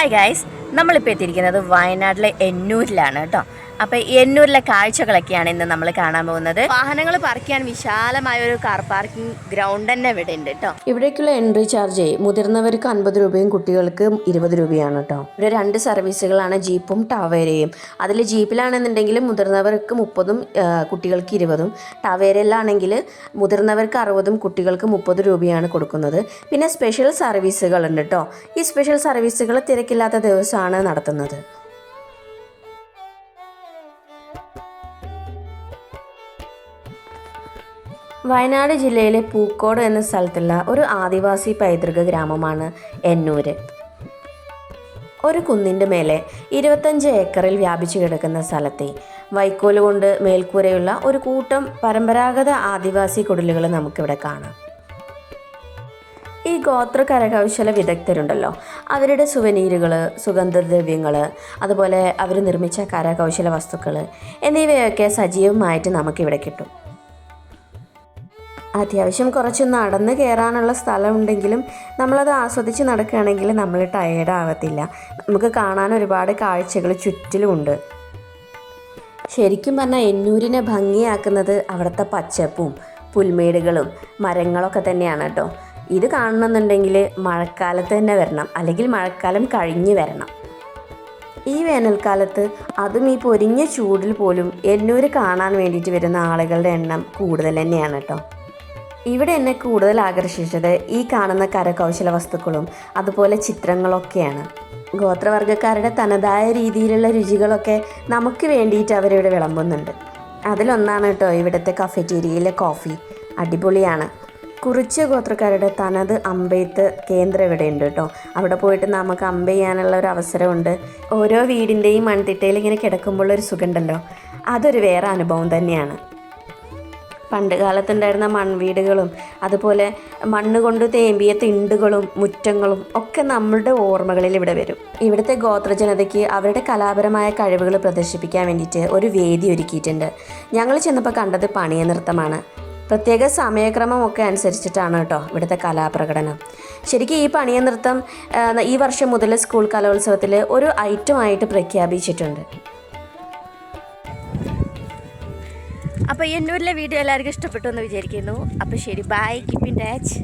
hi guys. നമ്മളിപ്പോൾ എത്തിയിരിക്കുന്നത് വയനാട്ടിലെ എന്നൂരിലാണ് കേട്ടോ. അപ്പോൾ എന്നൂരിലെ കാഴ്ചകളൊക്കെയാണ് ഇന്ന് നമ്മൾ കാണാൻ പോകുന്നത്. വാഹനങ്ങൾ പാർക്ക് ചെയ്യാൻ വിശാലമായ ഒരു കാർ പാർക്കിംഗ് ഗ്രൗണ്ട് തന്നെ ഇവിടെ ഉണ്ട് കേട്ടോ. ഇവിടേക്കുള്ള എൻട്രി ചാർജ് മുതിർന്നവർക്ക് അൻപത് രൂപയും കുട്ടികൾക്ക് ഇരുപത് രൂപയാണ് കേട്ടോ. ഇവിടെ രണ്ട് സർവീസുകളാണ് ജീപ്പും ടവേരയും അതിൽ ജീപ്പിലാണെന്നുണ്ടെങ്കിൽ മുതിർന്നവർക്ക് മുപ്പതും കുട്ടികൾക്ക് ഇരുപതും. ടവേരയിലാണെങ്കിൽ മുതിർന്നവർക്ക് അറുപതും കുട്ടികൾക്ക് മുപ്പത് രൂപയാണ് കൊടുക്കുന്നത്. പിന്നെ സ്പെഷ്യൽ സർവീസുകൾ ഉണ്ട് കേട്ടോ. ഈ സ്പെഷ്യൽ സർവീസുകൾ തിരക്കില്ലാത്ത ദിവസമാണ് നടത്തുന്നത്. വയനാട് ജില്ലയിലെ പൂക്കോട് എന്ന സ്ഥലത്തുള്ള ഒരു ആദിവാസി പൈതൃക ഗ്രാമമാണ് എന്നൂര് ഒരു കുന്നിന്റെ മേലെ ഇരുപത്തഞ്ച് ഏക്കറിൽ വ്യാപിച്ചു കിടക്കുന്ന സ്ഥലത്തെ വൈക്കോലുകൊണ്ട് മേൽക്കൂരയുള്ള ഒരു കൂട്ടം പരമ്പരാഗത ആദിവാസി കുടിലുകൾ നമുക്കിവിടെ കാണാം. ഗോത്ര കരകൗശല വിദഗ്ധരുണ്ടല്ലോ. അവരുടെ സുവനീരുകൾ സുഗന്ധദ്രവ്യങ്ങൾ അതുപോലെ അവർ നിർമ്മിച്ച കരകൗശല വസ്തുക്കൾ എന്നിവയൊക്കെ സജീവമായിട്ട് നമുക്കിവിടെ കിട്ടും. അത്യാവശ്യം കുറച്ച് നടന്ന് കയറാനുള്ള സ്ഥലമുണ്ടെങ്കിലും നമ്മളത് ആസ്വദിച്ച് നടക്കുകയാണെങ്കിൽ നമ്മൾ ടയേർഡ് ആവത്തില്ല. നമുക്ക് കാണാൻ ഒരുപാട് കാഴ്ചകൾ ചുറ്റിലുമുണ്ട് ശരിക്കും പറഞ്ഞാൽ എന്നൂരിനെ ഭംഗിയാക്കുന്നത് അവിടുത്തെ പച്ചപ്പും പുൽമേടുകളും മരങ്ങളൊക്കെ തന്നെയാണ് കേട്ടോ. ഇത് കാണണമെന്നുണ്ടെങ്കിൽ മഴക്കാലത്ത് തന്നെ വരണം. അല്ലെങ്കിൽ മഴക്കാലം കഴിഞ്ഞ് വരണം. ഈ വേനൽക്കാലത്ത് അതും ഈ പൊരിഞ്ഞ ചൂടിൽ പോലും എന്നൂർ കാണാൻ വേണ്ടിയിട്ട് വരുന്ന ആളുകളുടെ എണ്ണം കൂടുതൽ തന്നെയാണ് കേട്ടോ. ഇവിടെ എന്നെ കൂടുതൽ ആകർഷിച്ചത് ഈ കാണുന്ന കരകൗശല വസ്തുക്കളും അതുപോലെ ചിത്രങ്ങളൊക്കെയാണ്. ഗോത്രവർഗക്കാരുടെ തനതായ രീതിയിലുള്ള രുചികളൊക്കെ നമുക്ക് വേണ്ടിയിട്ട് അവരിവിടെ വിളമ്പുന്നുണ്ട്. അതിലൊന്നാണ് കേട്ടോ ഇവിടുത്തെ കഫറ്റീരിയയിലെ കോഫി അടിപൊളിയാണ്. കുറിച്ച് ഗോത്രക്കാരുടെ തനത് അമ്പെയ്ത്ത് കേന്ദ്രം ഇവിടെ ഉണ്ട് കേട്ടോ. അവിടെ പോയിട്ട് നമുക്ക് അമ്പ ചെയ്യാനുള്ള ഒരു അവസരമുണ്ട്. ഓരോ വീടിന്റെയും മൺതിട്ടയിൽ ഇങ്ങനെ കിടക്കുമ്പോൾ ഒരു സുഖമുണ്ടല്ലോ. അതൊരു വേറെ അനുഭവം തന്നെയാണ്. പണ്ട് കാലത്തുണ്ടായിരുന്ന മൺവീടുകളും അതുപോലെ മണ്ണ് കൊണ്ട് തേമ്പിയ തിണ്ടുകളും മുറ്റങ്ങളും ഒക്കെ നമ്മളുടെ ഓർമ്മകളിൽ ഇവിടെ വരും. ഇവിടുത്തെ ഗോത്രജനതയ്ക്ക് അവരുടെ കലാപരമായ കഴിവുകൾ പ്രദർശിപ്പിക്കാൻ വേണ്ടിയിട്ട് ഒരു വേദി ഒരുക്കിയിട്ടുണ്ട്. ഞങ്ങൾ ചെന്നപ്പോൾ കണ്ടത് പണിയ നൃത്തമാണ്. പ്രത്യേക സമയക്രമമൊക്കെ അനുസരിച്ചിട്ടാണ് കേട്ടോ ഇവിടുത്തെ കലാപ്രകടനം. ശരിക്കും ഈ പണിയ നൃത്തം ഈ വർഷം മുതൽ സ്കൂൾ കലോത്സവത്തിൽ ഒരു ഐറ്റമായിട്ട് പ്രഖ്യാപിച്ചിട്ടുണ്ട്. അപ്പോൾ എന്നൂരിലെ വീഡിയോ എല്ലാവർക്കും ഇഷ്ടപ്പെട്ടു എന്ന് വിചാരിക്കുന്നു. അപ്പോൾ ശരി ബൈ കീപ്പ് ഇൻ ടച്ച്